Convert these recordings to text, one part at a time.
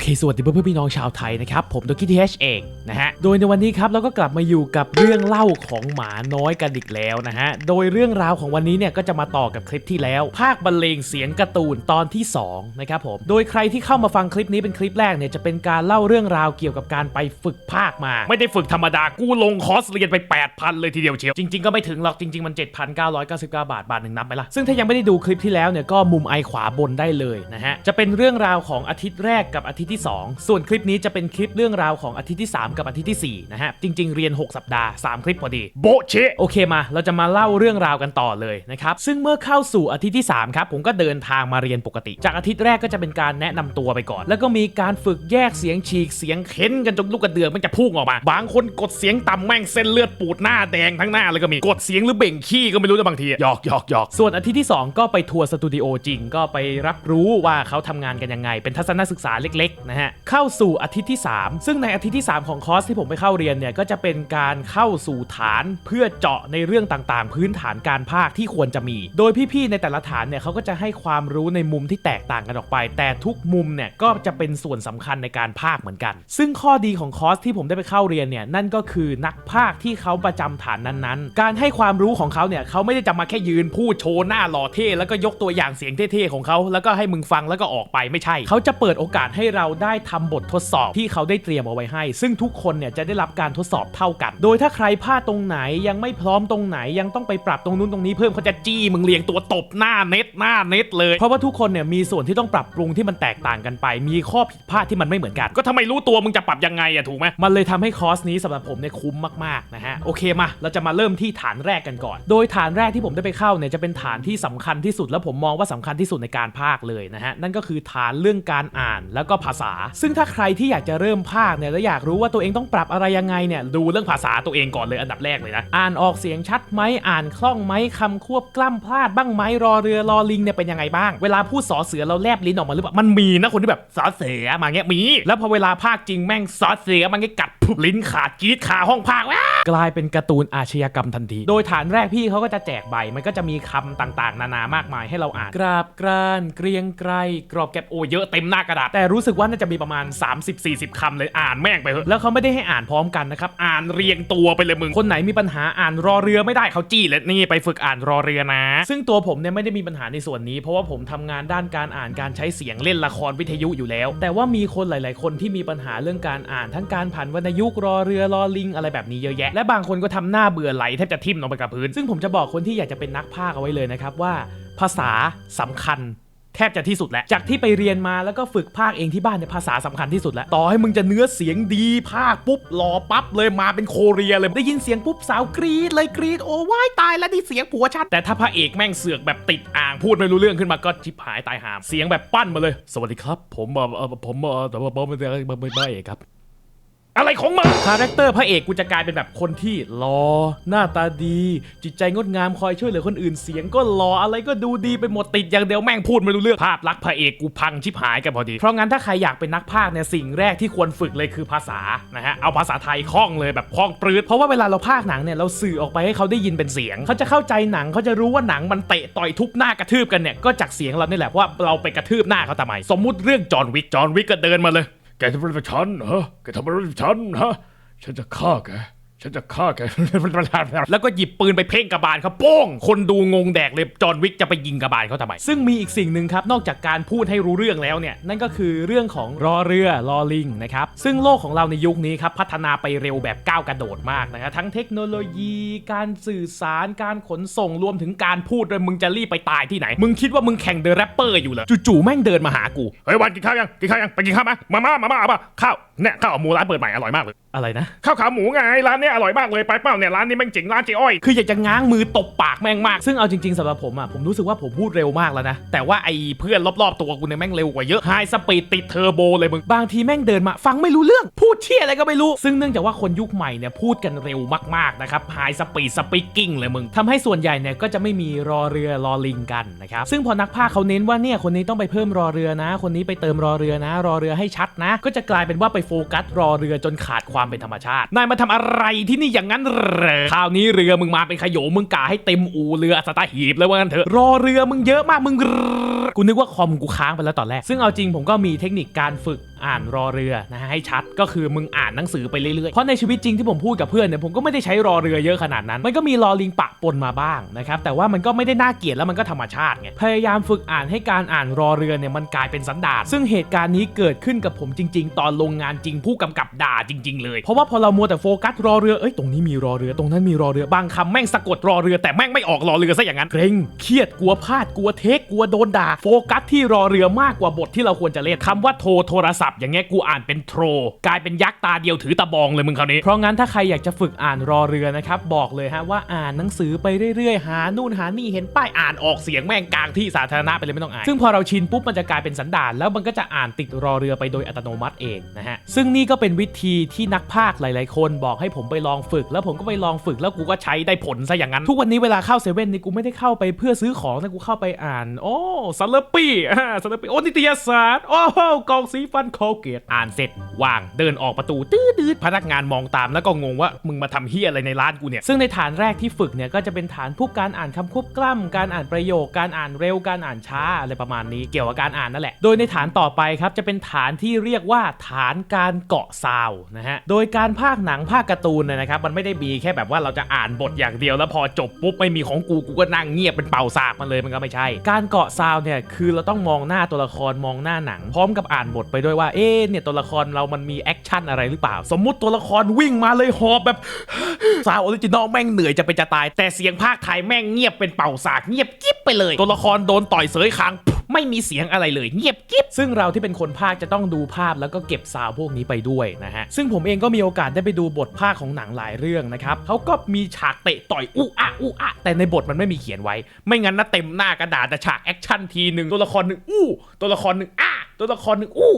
เคสวัสดีเพื่อนๆพี่น้องชาวไทยนะครับ ผมโดกิทีเอชเองนะฮะ โดยในวันนี้ครับเราก็กลับมาอยู่กับเรื่องเล่าของหมาน้อยกันอีกแล้วนะฮะ โดยเรื่องราวของวันนี้เนี่ยก็จะมาต่อกับคลิปที่แล้ว ภาคบรรเลงเสียงการ์ตูนตอนที่2นะครับผม โดยใครที่เข้ามาฟังคลิปนี้เป็นคลิปแรกเนี่ยจะเป็นการเล่าเรื่องราวเกี่ยวกับการไปฝึกภาคมา ไม่ได้ฝึกธรรมดากู้ลงคอร์สเรียนไป 8,000 เลยทีเดียวเชียว จริง ๆก็ไม่ถึงหรอกจริง ๆมัน 7,999 บาทบาทหนึ่งนับไปละซึ่งถ้ายังไม่ได้ดูคลิปที่แล้วเนี่ยก็มุมไอขวาบนได้เลยนะฮะจะเป็นเรื่องราวของอาทิตย์แรกกับอาทิตย์ที่ 2 ส่วนคลิปนี้จะเป็นคลิปเรื่องราวของอาทิตย์ที่ 3 กับอาทิตย์ที่ 4 นะฮะ จริง ๆ เรียน 6 สัปดาห์ 3 คลิปพอดี โบะเชะโอเคมา เราจะมาเล่าเรื่องราวกันต่อเลยนะครับ ซึ่งเมื่อเข้าสู่อาทิตย์ที่ 3 ครับ ผมก็เดินทางมาเรียนปกติ จากอาทิตย์แรกก็จะเป็นการแนะนำตัวไปก่อน แล้วก็มีการฝึกแยกเสียงฉีกเสียงเค้นกันจนลูกกระเดือกมันจะพุ่งออกมา บางคนกดเสียงต่ำแม่งเส้นเลือดปูดหน้าแดงทั้งหน้าเลยก็มี กดเสียงหรือเบ่งขี้ก็ไม่รู้นะบางทีหยอกหยอกหยอกส่วนอาทิตย์ที่ 2 ก็ไปทัวร์สตูดิโอจริงก็ไปรับรู้ว่าเขาทำงานกันยังไงเป็นทัศนศึกษาเล็กๆนะฮะเข้าสู่อาทิตย์ที่ 3 ซึ่งในอาทิตย์ที่ 3 ของคอร์สที่ผมไปเข้าเรียนเนี่ยก็จะเป็นการเข้าสู่ฐานเพื่อเจาะในเรื่องต่างๆ พื้นฐานการภาคที่ควรจะมี โดยพี่ๆในแต่ละฐานเนี่ยเขาก็จะให้ความรู้ในมุมที่แตกต่างกันออกไป แต่ทุกมุมเนี่ยก็จะเป็นส่วนสำคัญในการภาคเหมือนกัน ซึ่งข้อดีของคอร์สที่ผมได้ไปเข้าเรียนเนี่ยนั่นก็คือนักภาคที่เขาประจำฐานนั้นๆ การให้ความรู้ของเขาเนี่ยเขาไม่ได้จะมาแค่ยืนพูดโชว์หน้าหล่อเท่แล้วก็ยกตัวอย่างเสียงเท่ๆของเขาแล้วก็ให้มึงฟังแล้วก็ออกไปไม่ใช่ เขาจะเปิดโอกาสให้เราราได้ทำบททดสอบที่เขาได้เตรียมเอาไว้ให้ ซึ่งทุกคนเนี่ยจะได้รับการทดสอบเท่ากัน โดยถ้าใครพลาดตรงไหนยังไม่พร้อมตรงไหนยังต้องไปปรับตรงนู้นตรงนี้เพิ่มเขาจะจี้มึงเรียงตัวตบหน้าเน็ตหน้าเน็ตเลยเพราะว่าทุกคนเนี่ยมีส่วนที่ต้องปรับปรุงที่มันแตกต่างกันไป มีข้อผิดพลาดที่มันไม่เหมือนกัน ก็ทำไมรู้ตัวมึงจะปรับยังไงอะถูกไหมมันเลยทำให้คอร์สนี้สำหรับผมเนี่ยคุ้มมากๆนะฮะโอเคมา เราจะมาเริ่มที่ฐานแรกกันก่อน โดยฐานแรกที่ผมได้ไปเข้าเนี่ยจะเป็นฐานที่สำคัญที่สุด แล้วผมมองว่าสำคัญที่สุดในการภาคเลยนะฮะนั่นก็คือฐานเรื่องการอ่านแล้วก็ภาษา ซึ่งถ้าใครที่อยากจะเริ่มภาคเนี่ยแล้วอยากรู้ว่าตัวเองต้องปรับอะไรยังไงเนี่ยดูเรื่องภาษาตัวเองก่อนเลยอันดับแรกเลยนะอ่านออกเสียงชัดไหมอ่านคล่องไหมคำควบกล้ำพลาดบ้างไหมรอเรือรอลิงเนี่ยเป็นยังไงบ้าง เวลาพูดสอเสือเราแลบลิ้นออกมาหรือเปล่ามันมีนะคนที่แบบสอเสือมาเงี้ยมี แล้วพอเวลาภาคจริงแม่งสอเสือมันก็กัดพุบลิ้นขาดกีดขาห้องภาคว้ากลายเป็นการ์ตูนอาชญากรรมทันที โดยฐานแรกพี่เขาก็จะแจกใบมันก็จะมีคำต่างๆ นานามากมายให้เราอ่าน กราบกรานเกรียงไกรกรอบแก็บโอเยอะเต็มหน้ากระดาษแต่รู้สึกว่าน่าจะมีประมาณ 30-40คำเลยอ่านแม่งไปเถอะแล้วเขาไม่ได้ให้อ่านพร้อมกันนะครับอ่านเรียงตัวไปเลยมึงคนไหนมีปัญหาอ่านรอเรือไม่ได้เขาจี้เลยนี่ไปฝึกอ่านรอเรือนะ ซึ่งตัวผมเนี่ยไม่ได้มีปัญหาในส่วนนี้ เพราะว่าผมทำงานด้านการอ่านการใช้เสียงเล่นละครวิทยุอยู่แล้ว แต่ว่ามีคนหลาย ๆ คนที่มีปัญหาเรื่องการอ่านทั้งการผันวรรณยุกรอเรือรอลิงอะไรแบบนี้เยอะแยะ และบางคนก็ทำหน้าเบื่อไหลแทบจะทิ่มลงไปกับพื้น ซึ่งผมจะบอกคนที่อยากจะเป็นนักพากย์เอาไว้เลยนะครับว่า ภาษาสำคัญ แทบจะที่สุดแล้ว จากที่ไปเรียนมาแล้วก็ฝึกภาคเองที่บ้านเนี่ยภาษาสำคัญที่สุดแล้ว ต่อให้มึงจะเนื้อเสียงดีภาคปุ๊บหล่อปั๊บเลยมาเป็นโคเรียเลยได้ยินเสียงปุ๊บสาวกรี๊ดเลยกรี๊ดโอ้ว้ายตายแล้วนี่เสียงผัวชัดแต่ถ้าพระเอกแม่งเสือกแบบติดอ่างพูดไม่รู้เรื่องขึ้นมาก็ชิบหายตายหามเสียงแบบปั้นมาเลย สวัสดีครับ ผมเอ่อเอ่อผมเอ่อแต่ว่าผมไม่ได้ไม่ไม่ไม่เอกครับ อะไรของมึงคาแรคเตอร์พระเอกกูจะกลายเป็นแบบคนที่หล่อหน้าตาดี จิตใจงดงามคอยช่วยเหลือคนอื่นเสียงก็หล่ออะไรก็ดูดีไปหมดติดอย่างเดียวแม่งพูดไม่รู้เรื่องภาพลักษณ์พระเอกกูพังชิบหายกันพอดี เพราะงั้นถ้าใครอยากเป็นนักพากย์เนี่ยสิ่งแรกที่ควรฝึกเลยคือภาษานะฮะเอาภาษาไทยคล่องเลยแบบคล่องปรืดเพราะว่าเวลาเราพากย์หนังเนี่ยเราสื่อออกไปให้เขาได้ยินเป็นเสียง เขาจะเข้าใจหนังเขาจะรู้ว่าหนังมันเตะต่อยทุบหน้ากระทืบกันเนี่ยก็จากเสียงเรานี่แหละว่าเราไปกระทืบหน้าเขาทำไมสมมุติเรื่องจอห์นวิกจอห์นวิกก็เดินมาเลย แกทำอะไรกับฉันฮะ แกทำอะไรกับฉันฮะ ฉันจะฆ่าแก ฉันจะฆ่าแก แล้วก็หยิบปืนไปเพ่งกระบาลเขาโป้ง คนดูงงแดกเลยจอห์นวิกจะไปยิงกระบาลเขาทำไม ซึ่งมีอีกสิ่งหนึ่งครับ นอกจากการพูดให้รู้เรื่องแล้วเนี่ย นั่นก็คือเรื่องของรอเรือรอลิงนะครับ ซึ่งโลกของเราในยุคนี้ครับ พัฒนาไปเร็วแบบก้าวกระโดดมากนะครับทั้งเทคโนโลยี การสื่อสารการขนส่งรวมถึงการพูดเลยมึงจะรีบไปตายที่ไหน มึงคิดว่ามึงแข่งเดอะแรปเปอร์อยู่เหรอจู่ๆแม่งเดินมาหากูเฮ้ยวันกินข้าวยังกินข้าวยังไปกินข้าวไหมมาม่ามาม่าเอาป่ะข้าว เนี่ยข้าวหมูร้านเปิดใหม่อร่อยมากเลยอะไรนะ ข้าวขาหมูไงร้านเนี้ยอร่อยมากเลยไปเปล่าเนี่ยร้านนี้แม่งเจ๋งร้านเจ๊อ้อยคืออยากจะง้างมือตบปากแม่งมาก ซึ่งเอาจริงๆสำหรับผมอะผมรู้สึกว่าผมพูดเร็วมากแล้วนะ แต่ว่าไอ้เพื่อนรอบๆตัวกูเนี่ยแม่งเร็วกว่าเยอะไฮสปีดติดเทอร์โบเลยมึงบางทีแม่งเดินมา ฟังไม่รู้เรื่องพูดเที่ยอะไรก็ไม่รู้ ซึ่งเนื่องจากว่าคนยุคใหม่เนี่ยพูดกันเร็วมากๆนะครับไฮสปีดสปีกกิ้งเลยมึงทำให้ส่วนใหญ่เนี่ยก็จะไม่มีรอเรือรอลิงกันนะครับซึ่งพอนักพากย์เขาเน้นว่าเนี่ยคนนี้ต้องไปเพิ่มรอเรือนะ คนนี้ไปเติมรอเรือนะ รอเรือให้ชัดนะ ก็จะกลายเป็นว่าไปโฟกัสรอเรือจนขาดความเป็นธรรมชาติ นายมาทำอะไรที่นี่อย่างนั้นเหรอคราวนี้เรือมึงมาเป็นขยโยมึงกาให้เต็มอูเรือสตาหีบเลยว่างั้นเถอะรอเรือมึงเยอะมากมึงกูนึกว่าคอมกูค้างไปแล้วตอนแรก ซึ่งเอาจริงผมก็มีเทคนิคการฝึก อ่านรอเรือนะฮะให้ชัดก็คือมึงอ่านหนังสือไปเรื่อยๆ เพราะในชีวิตจริงที่ผมพูดกับเพื่อนเนี่ยผมก็ไม่ได้ใช้รอเรือเยอะขนาดนั้น มันก็มีรอลิงปะปนมาบ้างนะครับแต่ว่ามันก็ไม่ได้น่าเกลียดแล้วมันก็ธรรมชาติไงพยายามฝึกอ่านให้การอ่านรอเรือเนี่ยมันกลายเป็นสันดานซึ่งเหตุการณ์นี้เกิดขึ้นกับผมจริง ๆ ตอนลงงานจริงผู้กำกับด่าจริง ๆ เลย เพราะว่าพอเรามัวแต่โฟกัสรอเรือเอ้ยตรงนี้มีรอเรือตรงนั้นมีรอเรือบางคำแม่งสะกดรอเรือแต่แม่งไม่ออกรอเรือซะอย่างนั้นเกรงเครียดกลัวพลาดกลัวเทคกลัวโดนด่าโฟกัสที่รอเรือมากกว่าบทที่เราควรจะเล่นคำว่าโทรโทรศัพท์อย่างเงี้ยกูอ่านเป็นโทร กลายเป็นยักษ์ตาเดียวถือตะบองเลยมึงคราวนี้เพราะงั้นถ้าใครอยากจะฝึกอ่านรอเรือนะครับบอกเลยฮะว่าอ่านหนังสือไปเรื่อยๆหานู่นหานี่เห็นป้ายอ่านออกเสียงแม่งกลางที่สาธารณะไปเลยไม่ต้องอ่านซึ่งพอเราชินปุ๊บมันจะกลายเป็นสันดานแล้วมันก็จะอ่านติดรอเรือไปโดยอัตโนมัติเองนะฮะซึ่งนี่ก็เป็นวิธีที่นักพากย์หลาย ๆ คนบอกให้ผมไปลองฝึก แล้วผมก็ไปลองฝึกแล้วกูก็ใช้ได้ผลซะอย่างนั้น ทุกวันนี้เวลาเข้าเซเว่นนี่กูไม่ได้เข้าไปเพื่อซื้อของนะกูเข้าไปอ่าน โอ้ซัลเลปี้อ่าลปี้โอ้นิตยสารโอ้กองสีฟันโคเกตอ่านเสร็จวางเดินออกประตูตื้อดืดพนักงานมองตามแล้วก็งงว่ามึงมาทำเฮียอะไรในร้านกูเนี่ยซึ่งในฐานแรกที่ฝึกเนี่ยก็จะเป็นฐานพวกการอ่านคำควบกล้ำการอ่านประโยคการอ่านเร็วการอ่านช้าอะไรประมาณนี้เกี่ยวกับการอ่านนั่นแหละ โดยในฐานต่อไปครับจะเป็นฐานที่เรียกว่าฐานการเกาะซาวนะฮะโดยการภาคหนังภาคการ์ตูนเนยนะครับมันไม่ได้มีแค่แบบว่าเราจะอ่านบทอย่างเดียว แล้วพอจบปุ๊บไม่มีของกูกูก็นั่งเงียบเป็นเป่าสากมันเลยมันก็ไม่ใช่ การเกาะซาวเนี่ยคือเราต้องมองหน้าตัวละครมองหน้าหนัง พร้อมกับอ่านบทไปด้วยว่าเอ๊เนี่ยตัวละครเรามันมีแอคชั่นอะไรหรือเปล่า สมมุติตัวละครวิ่งมาเลยหอบแบบซาวออริจินอลแม่งเหนื่อยจะเป็นจะตาย แต่เสียงภาคไทยแม่งเงียบเป็นเป่าสากเงียบกิ๊บไปเลย ตัวละครโดนต่อยเสยคางไม่มีเสียงอะไรเลยเงียบกิ๊บซึ่งเราที่เป็นคนภาคจะต้องดูภาพแล้วก็เก็บซาวพวกนี้ไปด้วยนะฮะ ซึ่งผมเองก็มีโอกาสได้ไปดูบทภาคของหนังหลายเรื่องนะครับเขาก็มีฉากเตะต่อยอู้อะอู้อะแต่ในบทมันไม่มีเขียนไว้ ไม่งั้นนะเต็มหน้ากระดาษแต่ฉากแอคชั่นทีหนึ่งตัวละครหนึ่งอู้ตัวละครหนึ่งอ้ตัวละครหนึ่งอู้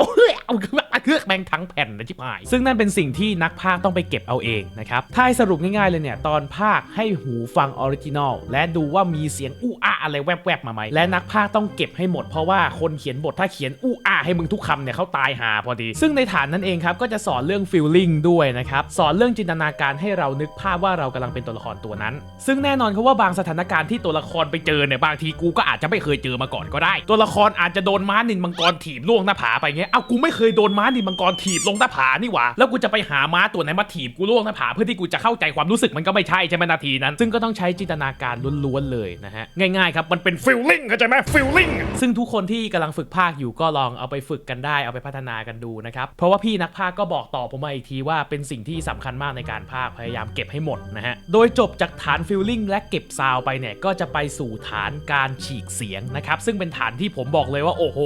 โอ้ยเอาเครื่องแมงทั้งแผ่นนะชิบหาย ซึ่งนั่นเป็นสิ่งที่นักพากต้องไปเก็บเอาเองนะครับถ้าให้สรุปง่ายๆเลยเนี่ย ตอนภาคให้หูฟังออริจินอลและดูว่ามีเสียงอู้อ้าอะไรแวบๆมาไหมและนักพากต้องเก็บให้หมดเพราะว่าคนเขียนบทถ้าเขียนอู้อ้าให้มึงทุกคำเนี่ยเขาตายหาพอดี ซึ่งในฐานนั้นเองครับก็จะสอนเรื่องฟีลลิ่งด้วยนะครับสอนเรื่องจินตนาการให้เรานึกภาพว่าเรากำลังเป็นตัวละครตัวนั้น ซึ่งแน่นอนครับว่าบางสถานการณ์ที่ตัวละครไปเจอเนี่ยบางทีกูก็อาจจะไม่เคยเจอมาก่อนก็ได้ ตัวละครอาจจะโดนม้านินมังกรถีบล่วงหน้าผาไปเงี้ยเอ้ากูไม่เคยโดนม้านินมังกรถีบลงหน้าผานี่หว่าแล้วกูจะไปหาม้าตัวไหนมาถีบกูล่วงหน้าผาเพื่อที่กูจะเข้าใจความรู้สึกมันก็ไม่ใช่ใช่ไหมนาทีนั้น ซึ่งก็ต้องใช้จินตนาการล้วนๆเลยนะฮะง่ายๆครับมันเป็นฟีลลิ่งเข้าใจไหมฟีลลิ่งซึ่งทุกคนที่กำลังฝึกภาคอยู่ก็ลองเอาไปฝึกกันได้เอาไปพัฒนากันดูนะครับเพราะว่าพี่นักภาคก็บอกต่อผมมาอีกทีว่าเป็นสิ่งที่สำคัญมากในการภาคพยายามเก็บให้หมดนะฮะโดยจบจากฐานฟีลลิ่งและเก็บซาวไปเนี่ยก็จะไปสู่ฐานการฉีกเสียงนะครับซึ่งเป็นฐานที่ผมบอกเลยว่าโอ้โห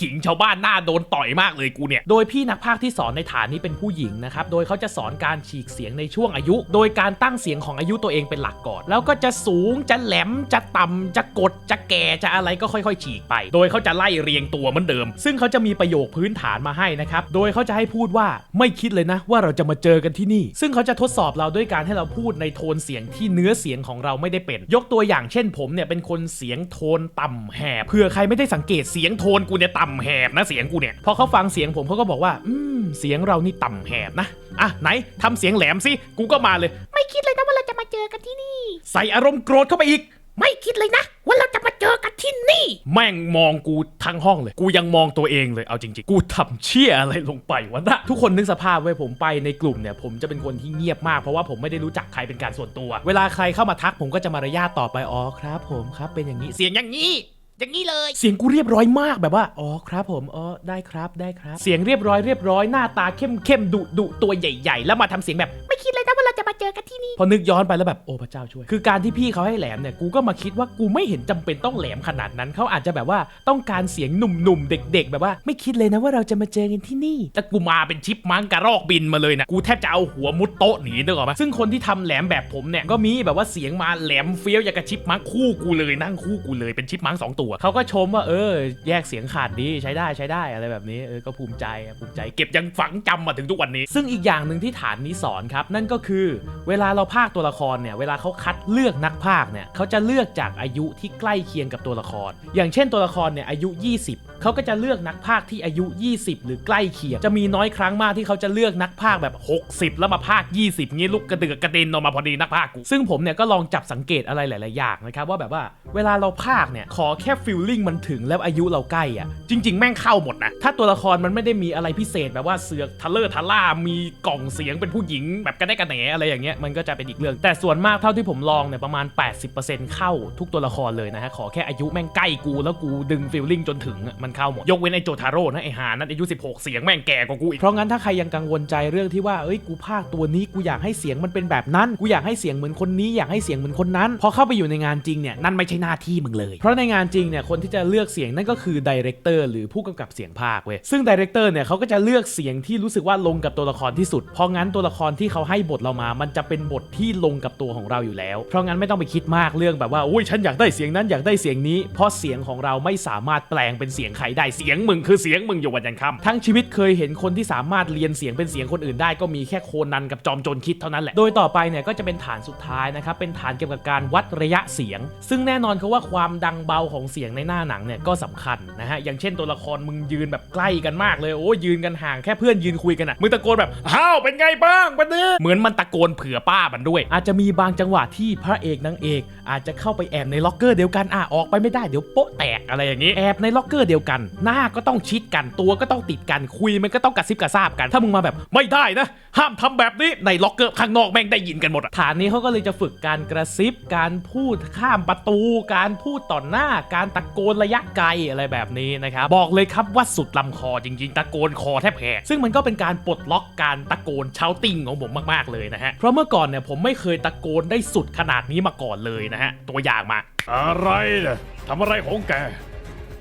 ขิงชาวบ้านหน้าโดนต่อยมากเลยกูเนี่ย โดยพี่นักภาคที่สอนในฐานนี้เป็นผู้หญิงนะครับ โดยเขาจะสอนการฉีกเสียงในช่วงอายุ โดยการตั้งเสียงของอายุตัวเองเป็นหลักก่อน แล้วก็จะสูง จะแหลม จะต่ำจะกด จะแก่ จะอะไรก็ค่อยๆ ฉีกไป โดยเขาจะไล่เรียงตัวเหมือนเดิม ซึ่งเขาจะมีประโยคพื้นฐานมาให้นะครับ โดยเขาจะให้พูดว่า ไม่คิดเลยนะ ว่าเราจะมาเจอกันที่นี่ ซึ่งเขาจะทดสอบเราด้วยการให้เราพูดในโทนเสียงที่เนื้อเสียงของเราไม่ได้เป็น ยกตัวอย่างเช่น ผมเนี่ยเป็นคนเสียงโทนต่ำแหบ เผื่อใครไม่ได้สังเกตเสียงโทนกูเนี่ยต่ำแหบนะเสียงกูเนี่ยพอเขาฟังเสียงผมเขาก็บอกว่า อืม เสียงเรานี่ต่ำแหบนะ อะไหนทำเสียงแหลมสิ กูก็มาเลย ไม่คิดเลยนะว่าเราจะมาเจอกันที่นี่ ใส่อารมณ์โกรธเข้าไปอีก ไม่คิดเลยนะ ว่าเราจะมาเจอกันที่นี่ แม่งมองกูทั้งห้องเลย กูยังมองตัวเองเลยเอาจริงๆ กูทำเชี่ยอะไรลงไปวะนะทุกคนนึกสภาพไว้ผมไปในกลุ่มเนี่ย ผมจะเป็นคนที่เงียบมากเพราะว่าผมไม่ได้รู้จักใครเป็นการส่วนตัว เวลาใครเข้ามาทักผมก็จะมารยาทต่อไปอ๋อครับ ผมครับ เป็นอย่างนี้เสียงอย่างนี้ อย่างนี้เลย เสียงกูเรียบร้อยมากแบบว่า อ๋อครับผม อ๋อได้ครับได้ครับ เสียงเรียบร้อยเรียบร้อยหน้าตาเข้มเข้มดุดุตัวใหญ่ ๆ แล้วมาทำเสียงแบบ ไม่คิดเลยนะว่าเรา จะมาเจอกันที่นี่ พอนึกย้อนไปแล้วแบบโอ้พระเจ้าช่วย คือการที่พี่เขาให้แหลมเนี่ยกูก็มาคิดว่ากูไม่เห็นจำเป็นต้องแหลมขนาดนั้นเขาอาจจะแบบว่าต้องการเสียงหนุ่มๆ เด็ก ๆ แบบว่า ไม่คิดเลยนะว่าเราจะมาเจอกันที่นี่ แต่กูมาเป็นชิปมังกระรอกบินมาเลยนะกูแทบจะเอาหัวมุดโต๊ะหนีนึกออกไหมซึ่งคนที่ทำแหลมแบบผมเนี่ยก็มีแบบว่าเสียงมาแหลมเฟี้ยวอย่างกับชิปมังคู่กูเลยนั่งคู่กูเลยเป็นชิปมังสองตัวเขาก็ชมว่าเออ แยกเสียงขาดดีใช้ได้ใช้ได้อะไรแบบนี้เออก็ภูมิใจอะภูมิใจเก็บยังฝังจำมาถึงทุกวันนี้ ซึ่งอีกอย่างหนึ่งที่ฐานนี้สอนครับนั่นก็คือเวลาเราพากตัวละครเนี่ยเวลาเขาคัดเลือกนักพากเนี่ยเขาจะเลือกจากอายุที่ใกล้เคียงกับตัวละคร อย่างเช่นตัวละครเนี่ยอายุ 20 เขาก็จะเลือกนักพากที่อายุ 20 หรือใกล้เคียง จะมีน้อยครั้งมากที่เขาจะเลือกนักพากแบบ 60 แล้วมาพาก 20 งี้ลูกกระเดือกกระเด็นออกมาพอดีนักพากกู ซึ่งผมเนี่ยก็ลองจับสังเกตอะไรหลาย ๆ อย่างนะครับว่าแบบว่าเวลาเราพากเนี่ยขอแค่ฟิลลิ่งมันถึงแล้วอายุเราใกล้อะจริง ๆ แม่งเข้าหมดนะถ้าตัวละครมันไม่ได้มีอะไรพิเศษแบบว่าเสือกทะเลอร์ทะล่ามีกล่องเสียงเป็นผู้หญิง แบบกระได้กระแหนอะไรอย่างเงี้ยมันก็จะเป็นอีกเรื่องแต่ส่วนมากเท่าที่ผมลองเนี่ยประมาณ 80%เข้าทุกตัวละครเลยนะฮะขอแค่อายุแม่งใกล้กูแล้วกูดึงฟิลลิ่งจนถึงมันเข้าหมด ยกเว้นไอโจทาโร่นะไอหานั่นอายุ 16 เสียงแม่งแก่กว่ากูอีก เพราะงั้นถ้าใครยังกังวลใจเรื่องที่ว่าเอ้ยกูภาคตัวนี้กูอยากให้เสียงมันเป็นแบบนั้น กูอยากให้เสียงเหมือนคนนี้อยากให้เสียงเหมือนคนนั้น พอเข้าไปอยู่ในงานจริงเนี่ยนั่นไม่ใช่หน้าที่มึงเลย เพราะในงานจริงเนี่ยคนที่จะเลือกเสียงนั่นก็คือดีเรคเตอร์หรือผู้กำกับเสียงภาคเว้ยซึ่งดีเรคเตอร์เนี่ยเขาก็จะเลือกเสียงที่รู้สึกว่าลงกับตัวละครที่สุด เพราะงั้นตัวละครที่เขาให้บทเรามา มันจะเป็นบทที่ลงกับตัวของเราอยู่แล้ว เพราะงั้นไม่ต้องไปคิดมากเรื่องแบบว่าอุ้ยฉันอยากได้เสียงนั้นอยากได้เสียงนี้ เพราะเสียงของเราไม่สามารถแปลงเป็นเสียงใครได้เสียงมึงคือเสียงมึงอยู่วันยันค่ำทั้งชีวิตเคยเห็นคนที่สามารถเรียนเสียงเป็นเสียงคนอื่นได้ก็มีแค่โคนันกับจอมโจรคิดเท่านั้นแหละ โดยต่อไปเนี่ยก็จะเป็นฐานสุดท้ายนะครับเป็นฐานเกี่ยวกับการวัดระยะเสียง ซึ่งแน่นอนเขาว่าความดังเบาของเสียงในหน้าหนังเนี่ยก็สำคัญนะฮะอย่างเช่นตัวละครมึงยืนแบบใกล้กันมากเลยโอ้ยืนกันห่างแค่เพื่อนยืนคุยกันอะมึงตะโกนแบบฮ้าวเป็นไงบ้างวันนี้เหมือนมันตะโกนเผื่อป้ามันด้วย อาจจะมีบางจังหวะที่พระเอกนางเอก อาจจะเข้าไปแอบในล็อกเกอร์เดียวกันอะออกไปไม่ได้เดี๋ยวโป๊ะแตกอะไรอย่างนี้แอบในล็อกเกอร์เดียวกัน หน้าก็ต้องชิดกันตัวก็ต้องติดกันคุยมันก็ต้องกระซิบกระซาบกัน ถ้ามึงมาแบบไม่ได้นะ ห้ามทำแบบนี้ในล็อกเกอร์ข้างนอกแม่งได้ยินกันหมดอะฐานนี้เขาก็เลยจะฝึกการกระซิบการพูดข้ามประตู การพูดต่อหน้าการตะโกนระยะไกลอะไรแบบนี้นะครับบอกเลยครับว่าสุดลำคอจริงๆ ตะโกนคอแทบแหกซึ่งมันก็เป็นการปลดล็อกการตะโกนเช้าติ่งของผมมากๆเลยนะฮะเพราะเมื่อก่อนเนี่ยผมไม่เคยตะโกนได้สุดขนาดนี้มาก่อนเลยนะฮะตัวอย่างมา อะไรเนี่ยทำอะไรของแก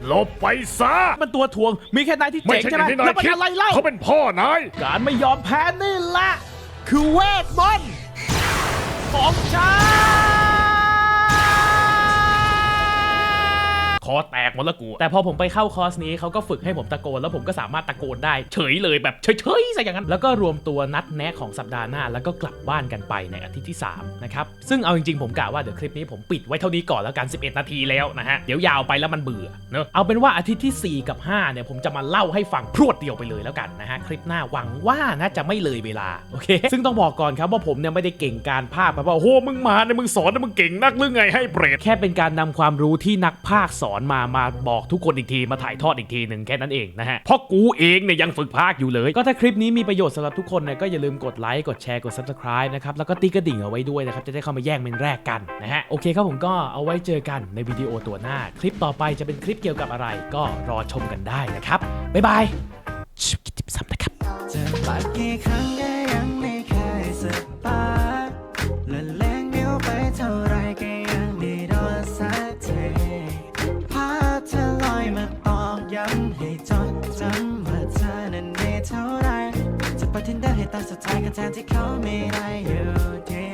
หลบไปซะ มันตัวทวง มีแค่นายที่ไม่เจ๋งใช่ใช่ไหมอย่างที่นาแล้ยวมันคิดอะไรเล่า เขาเป็นพ่อนาย การไม่ยอมแพ้นี่แหละ คือเวทมนต์ของฉัน แตกหมดแล้วกู แต่พอผมไปเข้าคอร์สนี้เขาก็ฝึกให้ผมตะโกน แล้วผมก็สามารถตะโกนได้เฉยเลยแบบเฉยๆซะอย่างนั้น แล้วก็รวมตัวนัดแนะของสัปดาห์หน้า แล้วก็กลับบ้านกันไปในอาทิตย์ที่3นะครับซึ่งเอาจริงๆผมกะว่าเดี๋ยวคลิปนี้ผมปิดไว้เท่านี้ก่อนแล้วกัน 11 นาทีแล้วนะฮะเดี๋ยวยาวไปแล้วมันเบื่อเนอะเอาเป็นว่าอาทิตย์ที่ 4 กับ 5 เนี่ยผมจะมาเล่าให้ฟังพรวดเดียวไปเลยแล้วกันนะฮะคลิปหน้าหวังว่าน่าจะไม่เลยเวลาโอเค ซึ่งต้องบอกก่อนครับว่าผมเนี่ยไม่ได้เก่งการภาคแบบว่าโอ้โหมึงมาเนี่ยมึงสอนเนี่ยมึงเก่งนักหรือไงให้เปรตแค่เป็นการนำความรู้ที่นักภาคสอนมามาบอกทุกคนอีกทีมาถ่ายทอดอีกทีหนึ่งแค่นั้นเองนะฮะเพราะกูเองเนี่ยยังฝึกภาคอยู่เลย ก็ถ้าคลิปนี้มีประโยชน์สำหรับทุกคนเนี่ยก็อย่าลืมกดไลค์กดแชร์กด subscribe นะครับแล้วก็ตีกระดิ่งเอาไว้ด้วยนะครับจะได้เข้ามาแย่งเป็นแรกกันนะฮะโอเคครับผมก็เอาไว้เจอกันในวิดีโอตัวหน้า คลิปต่อไปจะเป็นคลิปเกี่ยวกับอะไร ก็รอชมกันได้นะครับบ๊ายบายชิบกิติมซ้ำนะครับ time to call me, are you? Dear?